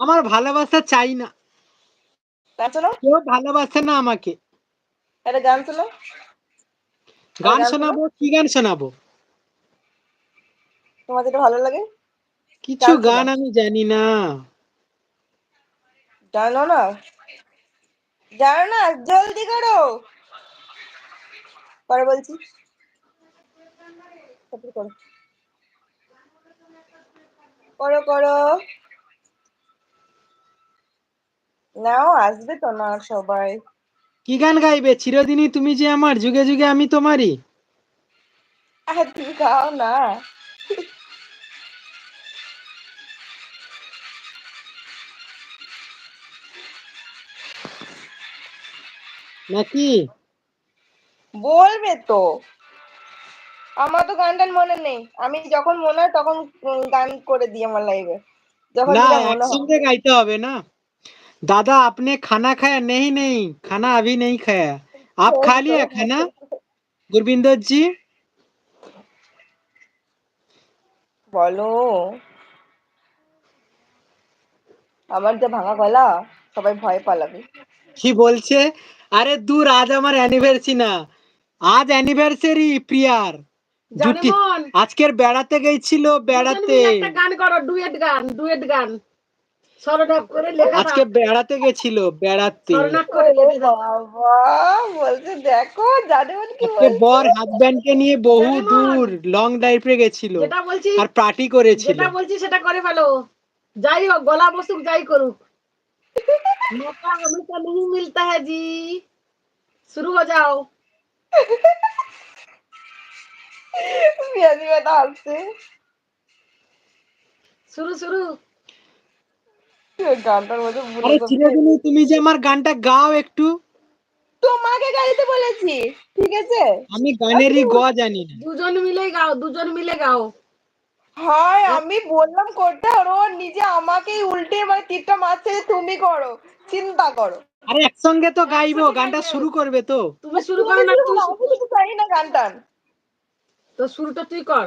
আমার ভালোবাসা চাই না। গান কেউ ভালোবাসে না আমাকে। একটা গান গান শোনাবো কি গান শোনাবো? তোমার যেটা ভালো লাগে? কিছু গান আমি জানি না। জানো না? জানো না? জলদি করো। পরে বলছি। করো করো করো নাও আসবে তো না সবাই। কি গান গাইবে? চিরদিনই তুমি যে আমার যুগে যুগে আমি তোমারই। আর তুমি গাও না। নাকি? বলবে তো। আমার তো গান টান মনে নেই। আমি যখন মনে হয় তখন গান করে দিই আমার লাইভে যখন না একসঙ্গে গাইতে হবে না। दादा आपने खाना खाया नहीं नहीं खाना अभी नहीं खाया आप खा लिया खाना गुरबिंदर जी বলো আমার যে ভাঙা গলা সবাই ভয় পালাবে কি বলছে আরে দূর আজ আমার অ্যানিভার্সারি না আজ অ্যানিভার্সারি প্রিয়ার জুটি জানেমন আজকের বেড়াতে গেছিল বেড়াতে একটা গান করো ডুয়েট গান ডুয়েট গান সরনাক করে লেখা আজকে বেড়াতে গেছিল বেড়াতে সরনাক করে ও লেখে দাও বাবা বলছে দেখো জানে বল কি আজকে বলছে বর হাজব্যান্ডকে নিয়ে বহু জানেমন। দূর লং ড্রাইভে গেছিল যেটা বলছি আর পার্টি করেছিল যেটা বলছি সেটা করে ফেলো যাই হোক গলা বসুক যাই করুক मौका हमेशा नहीं मिलता है जी शुरू हो जाओ পিয়াজি বেটা আসছে शुरू शुरू গানটার মধ্যে আরে চিরদিনই তুমি যে আমার গানটা গাও একটু। তোমাকে গাইতে বলেছি ঠিক আছে? আমি গানেরই গ জানি না। দুজন মিলে গাও দুজন মিলে গাও। হয় আমি বললাম করতে আর ও নিজে আমাকেই উল্টে মানে তীরটা মারছে যে তুমি করো চিন্তা করো। আরে একসঙ্গে তো গাইবো গানটা শুরু করবে তো। তুমি শুরু তুমি করো। না কিছু জানি না গান টান তো শুরুটা তুই কর।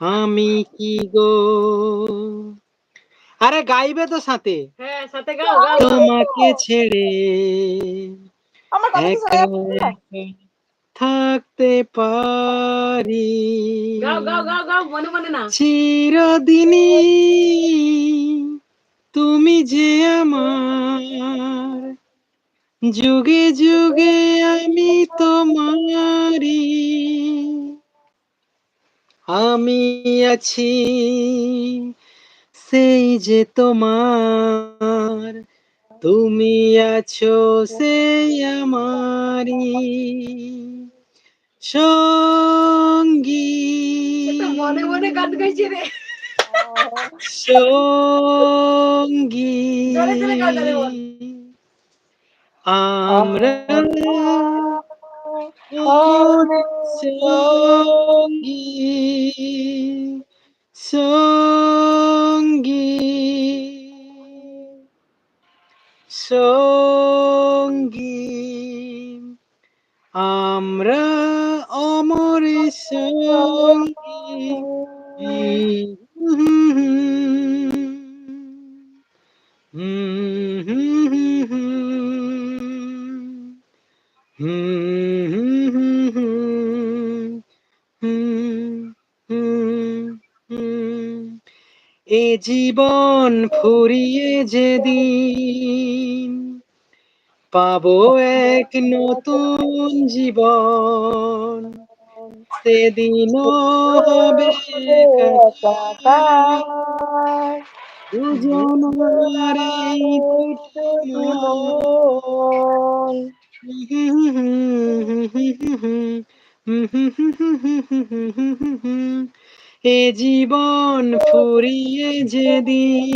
আমি কি গো? আরে গাইবে তো সাথে। হ্যাঁ সাথে গাও গাও। তোমাকে ছেড়ে আমার কথা থাকতে পারি। গাও গাও গাও গাও মনে মনে না। চিরদিনই তুমি যে আমার। যুগে যুগে আমি তোমারি আমি আছি সেই যে তোমার। তুমি আছো সেই আমারি সঙ্গী। মনে মনে গান গাইছে রে। সঙ্গী। জোরে জোরে গাও, জোরে বল। আমরা সঙ্গী সঙ্গী সঙ্গী আমরা অমর সঙ্গী এ জীবন ফুরিয়ে যেদিন পাবো এক নতুন জীবন সেদিনও হবে একাকার। দুজন আর এই এ জীবন ফুরিয়ে যেদিন